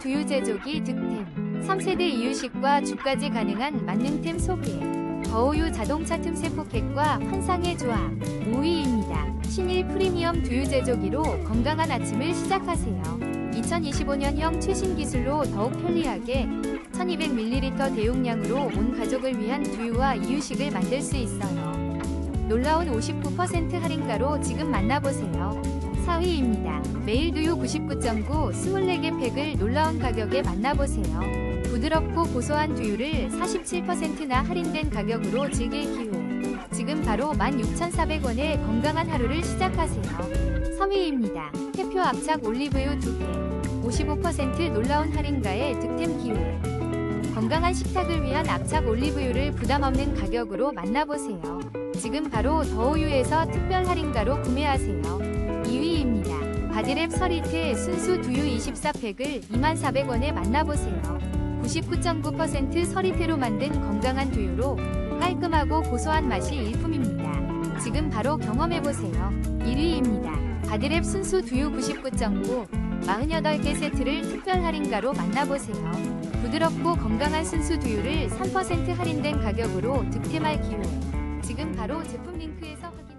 두유 제조기 득템 3세대 이유식과 주까지 가능한 만능템 소개 더우유 자동차 틈새 포켓과 환상의 조합 5위입니다. 신일 프리미엄 두유 제조기로 건강한 아침을 시작하세요. 2025년형 최신 기술로 더욱 편리하게 1200ml 대용량으로 온 가족을 위한 두유와 이유식을 만들 수 있어요. 놀라운 59% 할인가로 지금 만나보세요. 4위입니다. 매일 두유 99.9 24개 팩을 놀라운 가격에 만나보세요. 부드럽고 고소한 두유를 47%나 할인된 가격으로 즐길 기회. 지금 바로 16,400원에 건강한 하루를 시작하세요. 3위입니다. 대표 압착 올리브유 2개. 55% 놀라운 할인가에 득템 기회. 건강한 식탁을 위한 압착 올리브유를 부담 없는 가격으로 만나보세요. 지금 바로 더우유에서 특별 할인가로 구매하세요. 2위입니다. 바디랩 서리트 순수 두유 24팩을 24,000원에 만나보세요. 99.9% 서리태로 만든 건강한 두유로 깔끔하고 고소한 맛이 일품입니다. 지금 바로 경험해보세요. 1위입니다. 바디랩 순수 두유 99.9 48개 세트를 특별 할인가로 만나보세요. 부드럽고 건강한 순수 두유를 3% 할인된 가격으로 득템할 기회. 지금 바로 제품 링크에서.